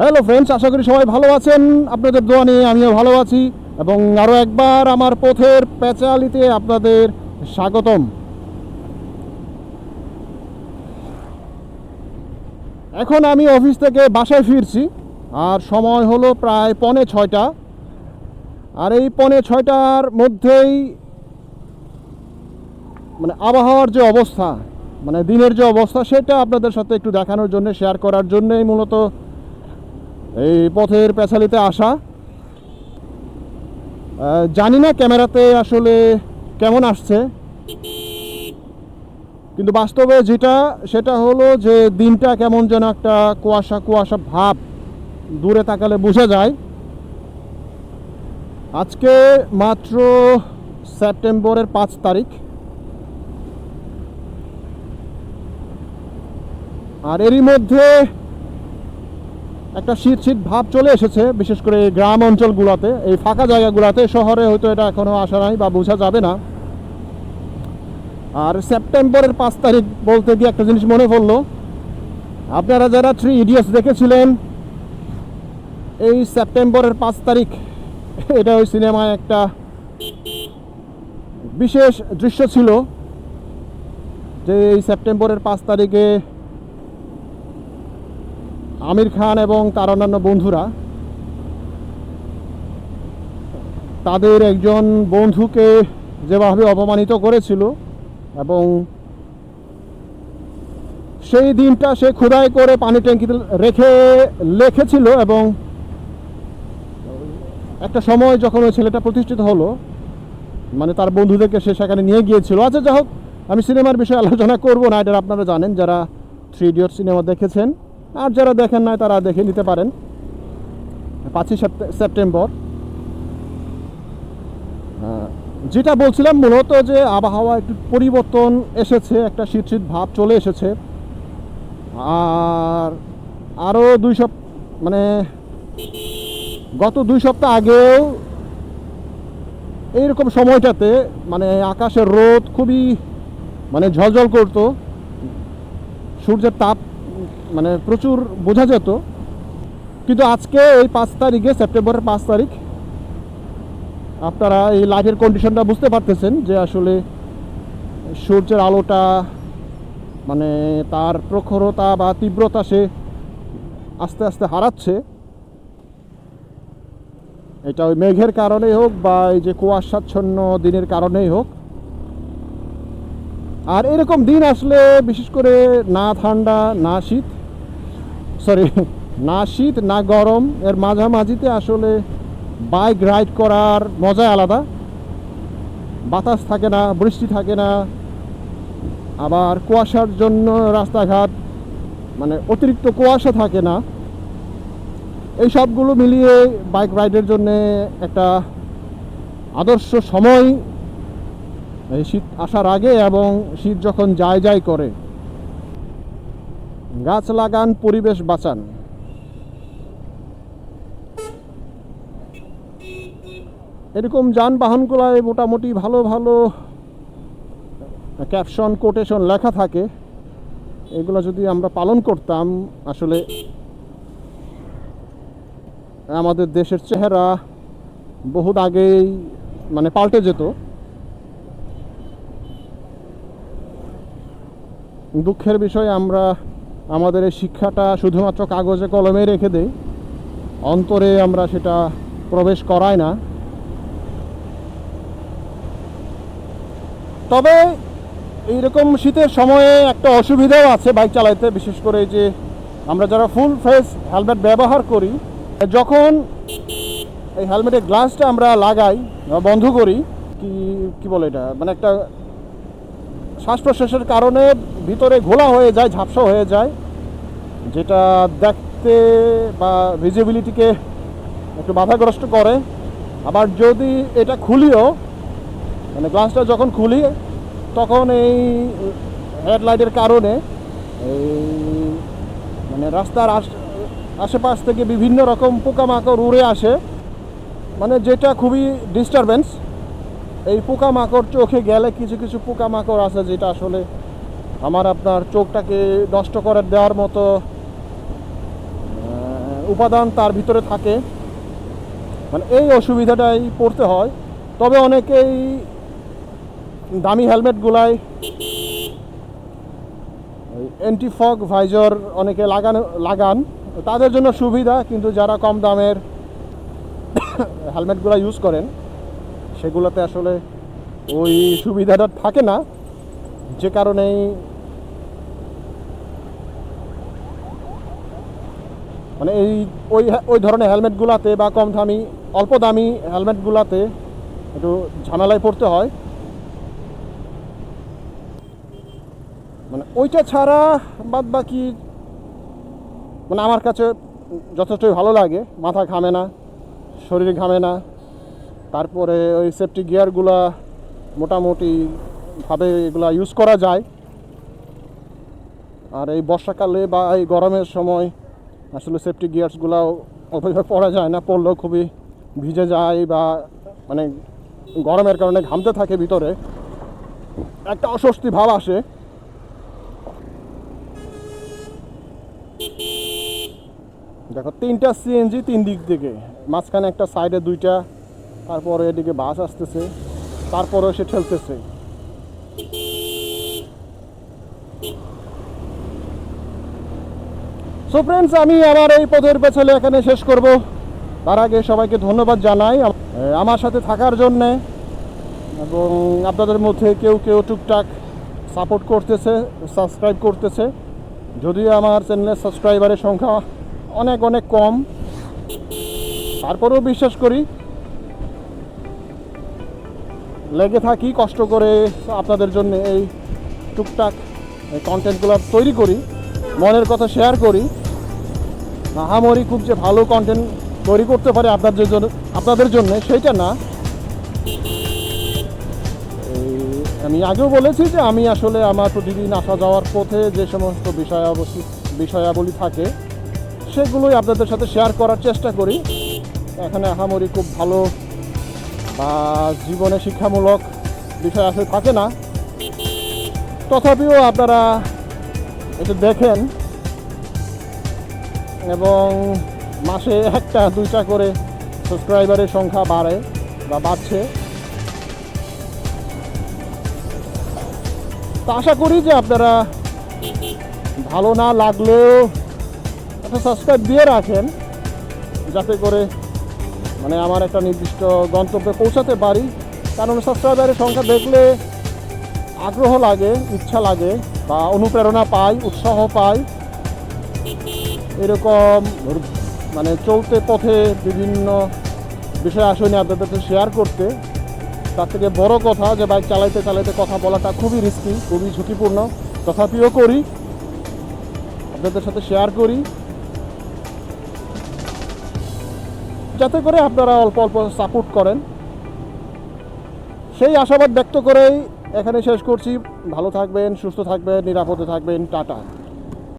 Hello friends আশা করি সবাই ভালো আছেন। আপনাদের দোয়া নিয়ে আমিও ভালো আছি এবং আরও একবার আমার পথের প্যাচালিতে আপনাদের স্বাগতম। এখন আমি অফিস থেকে বাসায় ফিরছি আর সময় হলো প্রায় পনে ছয়টা। আর এই পনে ছয়টার মধ্যেই মানে আবহাওয়ার যে অবস্থা মানে দিনের যে অবস্থা, সেটা আপনাদের সাথে একটু দেখানোর জন্য শেয়ার করার জন্যই মূলত এই পথের পেছালিতে আসা। জানি না ক্যামেরাতে আসলে কেমন আসছে। কিন্তু বাস্তবে যেটা, সেটা হলো যে দিনটা কেমন যেন একটা কুয়াশা কুয়াশা ভাব দূরে তাকালে বোঝা যায়। আজকে মাত্র সেপ্টেম্বরের পাঁচ তারিখ। আর এরই মধ্যে একটা শীত শীত ভাব চলে এসেছে, বিশেষ করে গ্রাম অঞ্চলগুলোতে। এই ফাঁকা জায়গাগুলোতে শহরে হয়তো এটা এখনও আসা নাই বা বোঝা যাবে না। আর সেপ্টেম্বরের পাঁচ তারিখ বলতে গিয়ে একটা জিনিস মনে পড়ল। আপনারা যারা থ্রি ইডিয়টস দেখেছিলেন, এই সেপ্টেম্বরের পাঁচ তারিখ, এটা ওই সিনেমায় একটা বিশেষ দৃশ্য ছিল। যে এই সেপ্টেম্বরের পাঁচ তারিখে আমির খান এবং তার অন্যান্য বন্ধুরা, তাদের একজন বন্ধুকে যেভাবে অপমানিত করেছিল এবং সেই দিনটা সে খোদাই করে পানি ট্যাঙ্কিতে রেখে লিখেছিল এবং একটা সময় যখন ওই ছেলেটা প্রতিষ্ঠিত হলো মানে তার বন্ধুদেরকে সে সেখানে নিয়ে গিয়েছিল। আচ্ছা যাই হোক, আমি সিনেমার বিষয়ে আলোচনা করব না, এটা আপনারা জানেন, যারা থ্রি ইডিয়ট সিনেমা দেখেছেন। আর যারা দেখেন নাই তারা দেখে নিতে পারেন। পাঁচই সেপ্টে- সেপ্টেম্বর। যেটা বলছিলাম মূলত যে আবহাওয়া একটু পরিবর্তন এসেছে, একটা শীত শীত ভাব চলে এসেছে। আর আরও দুই সপ মানে গত দুই সপ্তাহ আগেও এইরকম সময়টাতে মানে আকাশের রোদ খুবই মানে ঝলঝল করতো। সূর্যের তাপ মানে প্রচুর বোঝা যেত। কিন্তু আজকে এই পাঁচ তারিখে, সেপ্টেম্বরের পাঁচ তারিখ, আপনারা এই লাইটের কন্ডিশনটা বুঝতে পারতেছেন যে আসলে সূর্যের আলোটা মানে তার প্রখরতা বা তীব্রতা সে আস্তে আস্তে হারাচ্ছে। এটা ওই মেঘের কারণেই হোক বা এই যে কুয়াশাচ্ছন্ন দিনের কারণেই হোক। আর এরকম দিন আসলে বিশেষ করে না ঠান্ডা, না শীত সরি না শীত, না গরম, এর মাঝামাঝিতে আসলে বাইক রাইড করার মজাই আলাদা। বাতাস থাকে না, বৃষ্টি থাকে না। আবার কুয়াশার জন্য রাস্তাঘাট মানে অতিরিক্ত কুয়াশা থাকে না। এই সবগুলো মিলিয়ে বাইক রাইডের জন্যে একটা আদর্শ সময়। এই শীত আসার আগে এবং শীত যখন যায় যায় করে গাছ লাগান, পরিবেশ বাঁচান। এরকম যানবাহনগুলোয় মোটামুটি ভালো ভালো ক্যাপশন কোটেশন লেখা থাকে। এগুলো যদি আমরা পালন করতাম, আসলে আমাদের দেশের চেহারা বহুত আগেই মানে পাল্টে যেত। দুঃখের বিষয়, আমরা আমাদের এই শিক্ষাটা শুধুমাত্র কাগজে কলমে রেখে দেয় অন্তরে আমরা সেটা প্রবেশ করাই না। তবে এইরকম শীতের সময়ে একটা অসুবিধাও আছে বাইক চালাইতে, বিশেষ করে যে আমরা যারা ফুল ফেস হেলমেট ব্যবহার করি, যখন এই হেলমেটের গ্লাসটা আমরা লাগাই বন্ধ করি, কি কি বলে এটা? মানে একটা শ্বাস প্রশ্বাসের কারণে ভিতরে ঘোলা হয়ে যায়, ঝাপসা হয়ে যায়। যেটা দেখতে বা ভিজিবিলিটিকে একটু বাধাগ্রস্ত করে। আবার যদি এটা খুলিও মানে গ্লাসটা যখন খুলি, তখন এই হেডলাইটের কারণে এই মানে রাস্তার আশ- আশেপাশ থেকে বিভিন্ন রকম পোকামাকড় উড়ে আসে। মানে যেটা খুবই ডিস্টারবেন্স এই পোকামাকড় চোখে গেলে কিছু কিছু পোকামাকড় আছে যেটা আসলে আমার আপনার চোখটাকে নষ্ট করে দেওয়ার মতো উপাদান তার ভিতরে থাকে। মানে এই অসুবিধাটাই পড়তে হয়। তবে অনেকেই দামি হেলমেটগুলাই অ্যান্টি ফগ ভাইজর অনেকে লাগানো, লাগান। তাদের জন্য সুবিধা, কিন্তু যারা কম দামের হেলমেটগুলো ইউজ করেন সেগুলোতে আসলে ওই সুবিধাটা থাকে না। যে কারণেই মানে এই ওই ওই ধরনের হেলমেটগুলোতে বা কম দামি, অল্প দামি হেলমেটগুলোতে একটু ঝামেলায় পড়তে হয়। মানে ওইটা ছাড়া বাদ বাকি মানে আমার কাছে যথেষ্টই ভালো লাগে। মাথা ঘামে না, শরীর ঘামে না। তারপরে ওই সেফটি গিয়ারগুলা মোটামুটি ভাবে এগুলা ইউজ করা যায়। আর এই বর্ষাকালে বা এই গরমের সময় আসলে সেফটি গিয়ার্সগুলো ওইভাবে পরা যায় না পরলেও খুবই ভিজে যায় বা মানে গরমের কারণে ঘামতে থাকে ভিতরে। একটা অস্বস্তি ভাব আসে। দেখো, তিনটা সিএনজি তিন দিক থেকে। মাঝখানে একটা সাইডে দুইটা তারপরে এদিকে বাস আসতেছে, তারপরেও সে ঠেলতেছে। সো ফ্রেন্ডস আমি আমার এই পথের পেছনে এখানে শেষ করব। তার আগে সবাইকে ধন্যবাদ জানাই আমার সাথে থাকার জন্যে। এবং আপনাদের মধ্যে কেউ কেউ টুকটাক সাপোর্ট করতেছে, সাবস্ক্রাইব করতেছে। যদিও আমার চ্যানেলের সাবস্ক্রাইবারের সংখ্যা অনেক অনেক কম। তারপরেও বিশ্বাস করি লেগে থাকি, কষ্ট করে আপনাদের জন্য এই টুকটাক এই কন্টেন্টগুলো তৈরি করি, মনের কথা শেয়ার করি। আহামরি খুব যে ভালো কন্টেন্ট তৈরি করতে পারে আপনাদের জন্য আপনাদের জন্য, সেইটা না। আমি আগেও বলেছি যে আমি আসলে আমার প্রতিদিন আসা যাওয়ার পথে যে সমস্ত বিষয়াবলী বিষয়াবলী থাকে, সেগুলোই আপনাদের সাথে শেয়ার করার চেষ্টা করি। এখানে আহামরি খুব ভালো বা জীবনে শিক্ষামূলক বিষয় আসলে থাকে না। তথাপিও আপনারা একটু দেখেন এবং মাসে একটা, দুইটা করে সাবস্ক্রাইবারের সংখ্যা বাড়ে বা বাড়ছে। তা আশা করি যে আপনারা ভালো না লাগলেও একটা সাবস্ক্রাইব দিয়ে রাখেন, যাতে করে মানে আমার একটা নির্দিষ্ট গন্তব্যে পৌঁছাতে পারি। কারণ সাবস্ক্রাইবারের সংখ্যা দেখলে আগ্রহ লাগে, ইচ্ছা লাগে বা অনুপ্রেরণা পাই, উৎসাহ পাই। এরকম মানে চলতে পথে বিভিন্ন বিষয় আসলে আপনাদের সাথে শেয়ার করতে। তার থেকে বড় কথা যে বাইক চালাইতে চালাইতে কথা বলাটা খুবই রিস্কি খুবই ঝুঁকিপূর্ণ। তথাপিও করি। আপনাদের সাথে শেয়ার করি। যাতে করে আপনারা অল্প অল্প সাপোর্ট করেন। সেই আশাবাদ ব্যক্ত করেই এখানে শেষ করছি। ভালো থাকবেন, সুস্থ থাকবেন, নিরাপদে থাকবেন, টাটা।